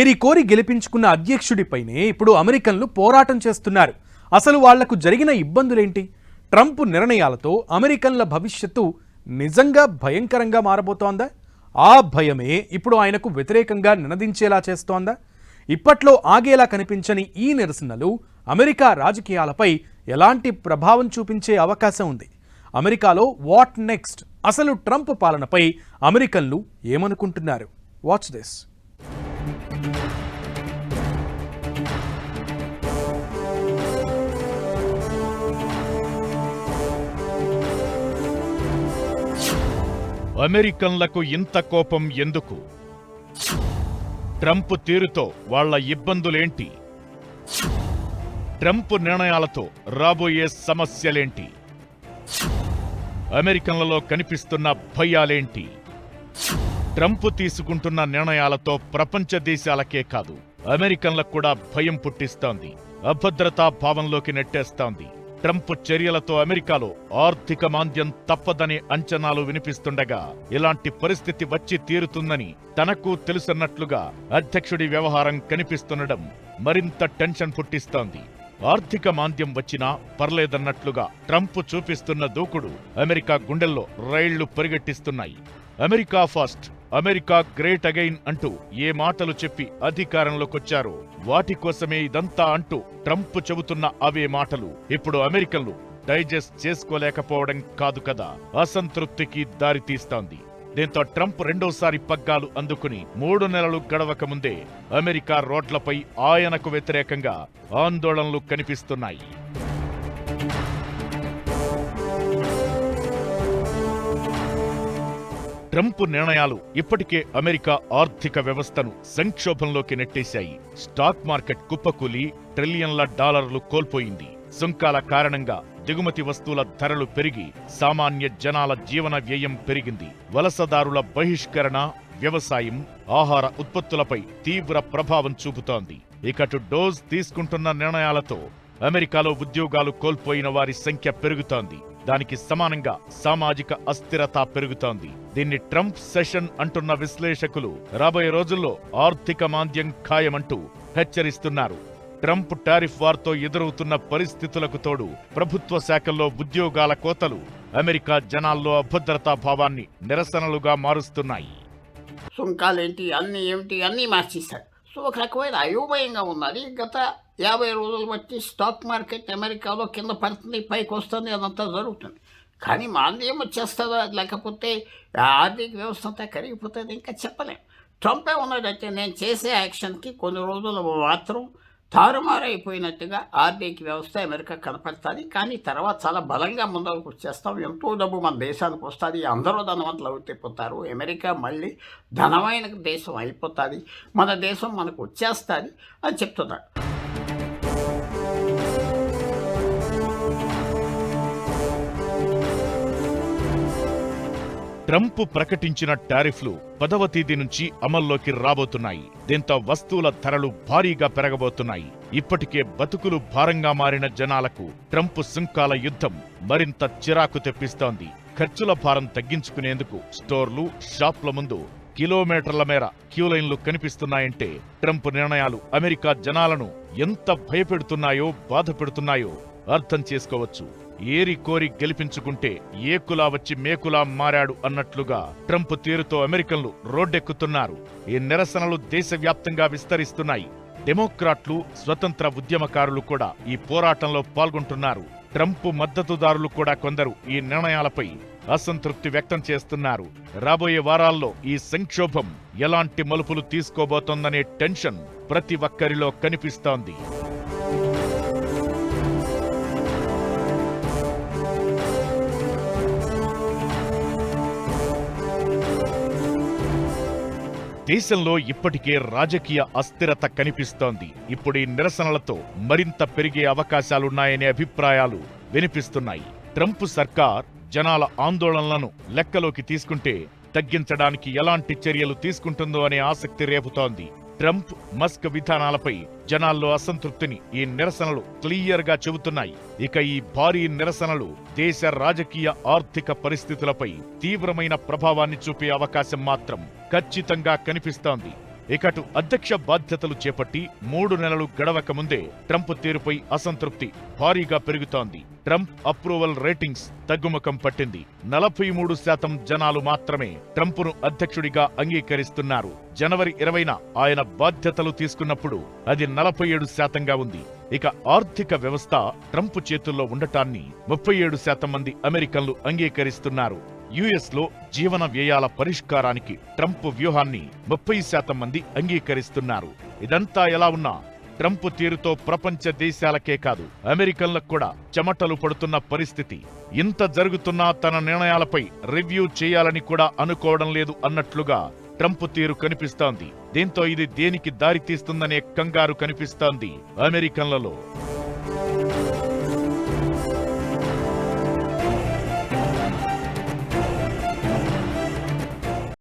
ఏరి కోరి గెలిపించుకున్న అధ్యక్షుడిపైనే ఇప్పుడు అమెరికన్లు పోరాటం చేస్తున్నారు. అసలు వాళ్ళకు జరిగిన ఇబ్బందులేంటి? ట్రంప్ నిర్ణయాలతో అమెరికన్ల భవిష్యత్తు నిజంగా భయంకరంగా మారబోతోందా? ఆ భయమే ఇప్పుడు ఆయనకు వ్యతిరేకంగా నినదించేలా చేస్తోందా? ఇప్పట్లో ఆగేలా కనిపించని ఈ నిరసనలు అమెరికా రాజకీయాలపై ఎలాంటి ప్రభావం చూపించే అవకాశం ఉంది. అమెరికాలో వాట్ నెక్స్ట్? అసలు ట్రంప్ పాలనపై అమెరికన్లు ఏమనుకుంటున్నారు? Watch this. అమెరికన్లకు ఇంత కోపం ఎందుకు? ట్రంప్ తీరుతో వాళ్ళ ఇబ్బందులేంటి? ట్రంప్ నిర్ణయాలతో రాబోయే సమస్యలేంటి? అమెరికన్లలో కనిపిస్తున్న భయాలేంటి? ట్రంప్ తీసుకుంటున్న నిర్ణయాలతో ప్రపంచ దేశాలకే కాదు అమెరికన్లకు కూడా భయం పుట్టిస్తోంది అభద్రతా భావంలోకి నెట్టేస్తోంది. ట్రంప్ చర్యలతో అమెరికాలో ఆర్థిక మాంద్యం తప్పదనే అంచనాలు వినిపిస్తుండగా ఇలాంటి పరిస్థితి వచ్చి తీరుతుందని తనకు తెలుసన్నట్లుగా అధ్యక్షుడి వ్యవహారం కనిపిస్తుండడం మరింత టెన్షన్ పుట్టిస్తోంది. ఆర్థిక మాంద్యం వచ్చినా పర్లేదన్నట్లుగా ట్రంప్ చూపిస్తున్న దూకుడు అమెరికా గుండెల్లో రైళ్ళు పరిగెట్టిస్తున్నాయి. America first America great again అంటూ ఏ మాటలు చెప్పి అధికారంలోకొచ్చారో వాటి కోసమే ఇదంతా అంటూ ట్రంప్ చెబుతున్న అవే మాటలు ఇప్పుడు అమెరికన్లు డైజెస్ట్ చేసుకోలేకపోవడం కాదు కదా. అసంతృప్తికి దారితీస్తోంది దీంతో ట్రంప్ రెండోసారి పగ్గాలు అందుకుని మూడు నెలలు గడవక ముందే అమెరికా రోడ్లపై ఆయనకు వ్యతిరేకంగా ఆందోళనలు కనిపిస్తున్నాయి. ట్రంప్ నిర్ణయాలు ఇప్పటికే అమెరికా ఆర్థిక వ్యవస్థను సంక్షోభంలోకి నెట్టేశాయి. స్టాక్ మార్కెట్ కుప్పకూలి ట్రిలియన్ల డాలర్లు కోల్పోయింది. సుంకాల కారణంగా దిగుమతి వస్తువుల ధరలు పెరిగి సామాన్య జనాల జీవన వ్యయం పెరిగింది. వలసదారుల బహిష్కరణ వ్యవసాయం ఆహార ఉత్పత్తులపై తీవ్ర ప్రభావం చూపుతోంది. ఇకటు డోస్ తీసుకుంటున్న నిర్ణయాలతో అమెరికాలో ఉద్యోగాలు కోల్పోయిన వారి సంఖ్య పెరుగుతోంది. దానికి సమానంగా సామాజిక అస్థిరత పెరుగుతోంది. దీన్ని ట్రంప్ సెషన్ అంటున్న విశ్లేషకులు రాబోయే రోజుల్లో ఆర్థిక మాంద్యం ఖాయమంటూ హెచ్చరిస్తున్నారు. ట్రంప్ టారిఫ్ వార్తో ఎదురవుతున్న పరిస్థితులకు తోడు ప్రభుత్వ శాఖల్లో ఉద్యోగాల కోతలు అమెరికా జనాల్లో అభద్రతా భావాన్ని నిరసనలుగా మారుస్తున్నాయి. సుంకాలేంటి? అన్నీ ఏమిటి? అన్నీ మార్చేశాడు సో ఒక రకమైన అయోమయంగా ఉన్నది. గత యాభై రోజులు బట్టి స్టాక్ మార్కెట్ అమెరికాలో కింద పడుతుంది పైకి వస్తుంది అదంతా జరుగుతుంది. కానీ మాంద్యం వచ్చేస్తుందా? లేకపోతే ఆర్థిక వ్యవస్థ అంతా కరిగిపోతుంది? ఇంకా చెప్పలేం. ట్రంపే ఉన్నదైతే నేను చేసే యాక్షన్కి కొన్ని రోజులు మాత్రం తారుమారైపోయినట్టుగా ఆర్థిక వ్యవస్థ అమెరికా కనపడుతుంది. కానీ తర్వాత చాలా బలంగా ముందరకు వచ్చేస్తాం. ఎంతో డబ్బు మన దేశానికి వస్తుంది. అందరూ ధనవంతులు అవుతారు అమెరికా మళ్ళీ ధనమైన దేశం అయిపోతుంది. మన దేశం మనకు వచ్చేస్తుంది అని చెప్తున్నాడు ట్రంప్ ప్రకటించిన టారిఫ్లు పదవ తేదీ నుంచి అమల్లోకి రాబోతున్నాయి. దీంతో వస్తువుల ధరలు భారీగా పెరగబోతున్నాయి. ఇప్పటికే బతుకులు భారంగా మారిన జనాలకు ట్రంప్ సుంకాల యుద్ధం మరింత చిరాకు తెప్పిస్తోంది. ఖర్చుల భారం తగ్గించుకునేందుకు స్టోర్లు షాప్ల ముందు కిలోమీటర్ల మేర క్యూలైన్లు కనిపిస్తున్నాయంటే ట్రంప్ నిర్ణయాలు అమెరికా జనాలను ఎంత భయపెడుతున్నాయో బాధ పెడుతున్నాయో అర్థం చేసుకోవచ్చు. ఏరి కోరి గెలిపించుకుంటే ఏకులా వచ్చి మేకులా మారాడు అన్నట్లుగా ట్రంప్ తీరుతో అమెరికన్లు రోడ్డెక్కుతున్నారు. ఈ నిరసనలు దేశవ్యాప్తంగా విస్తరిస్తున్నాయి. డెమోక్రాట్లు స్వతంత్ర ఉద్యమకారులు కూడా ఈ పోరాటంలో పాల్గొంటున్నారు. ట్రంప్ మద్దతుదారులు కూడా కొందరు ఈ నిర్ణయాలపై అసంతృప్తి వ్యక్తం చేస్తున్నారు. రాబోయే వారాల్లో ఈ సంక్షోభం ఎలాంటి మలుపులు తీసుకోబోతోందనే టెన్షన్ ప్రతి ఒక్కరిలో కనిపిస్తోంది. దేశంలో ఇప్పటికే రాజకీయ అస్థిరత కనిపిస్తోంది. ఇప్పుడు ఈ నిరసనలతో మరింత పెరిగే అవకాశాలున్నాయనే అభిప్రాయాలు వినిపిస్తున్నాయి. ట్రంప్ సర్కార్ జనాల ఆందోళనలను లెక్కలోకి తీసుకుంటే తగ్గించడానికి ఎలాంటి చర్యలు తీసుకుంటుందో అనే ఆసక్తి రేపుతోంది. ట్రంప్ మస్క్ విధానాలపై జనాల్లో అసంతృప్తిని ఈ నిరసనలు క్లియర్గా చెబుతున్నాయి. ఇక ఈ భారీ నిరసనలు దేశ రాజకీయ ఆర్థిక పరిస్థితులపై తీవ్రమైన ప్రభావాన్ని చూపే అవకాశం మాత్రం ఖచ్చితంగా కనిపిస్తోంది. ఇకటు అధ్యక్ష బాధ్యతలు చేపట్టి మూడు నెలలు గడవక ముందే ట్రంప్ తీరుపై అసంతృప్తి భారీగా పెరుగుతోంది. ట్రంప్ అప్రూవల్ రేటింగ్స్ తగ్గుముఖం పట్టింది. నలభై మూడు శాతం జనాలు మాత్రమే ట్రంప్ను అధ్యక్షుడిగా అంగీకరిస్తున్నారు. జనవరి ఇరవైన ఆయన బాధ్యతలు తీసుకున్నప్పుడు అది నలభై ఏడు శాతంగా ఉంది. ఇక ఆర్థిక వ్యవస్థ ట్రంప్ చేతుల్లో ఉండటాన్ని ముప్పై ఏడు శాతం మంది అమెరికన్లు అంగీకరిస్తున్నారు. యుఎస్లో జీవన వ్యయాల పరిష్కారానికి ట్రంప్ వ్యూహాన్ని ముప్పై శాతం మంది అంగీకరిస్తున్నారు. ఇదంతా ఎలా ఉన్నా ట్రంప్ తీరుతో ప్రపంచ దేశాలకే కాదు అమెరికన్లకు కూడా చెమటలు పడుతున్న పరిస్థితి. ఇంత జరుగుతున్నా తన నిర్ణయాలపై రివ్యూ చేయాలని కూడా అనుకోవడం లేదు అన్నట్లుగా ట్రంప్ తీరు కనిపిస్తోంది. దీంతో ఇది దేనికి దారి తీస్తుందనే కంగారు కనిపిస్తోంది అమెరికన్లలో.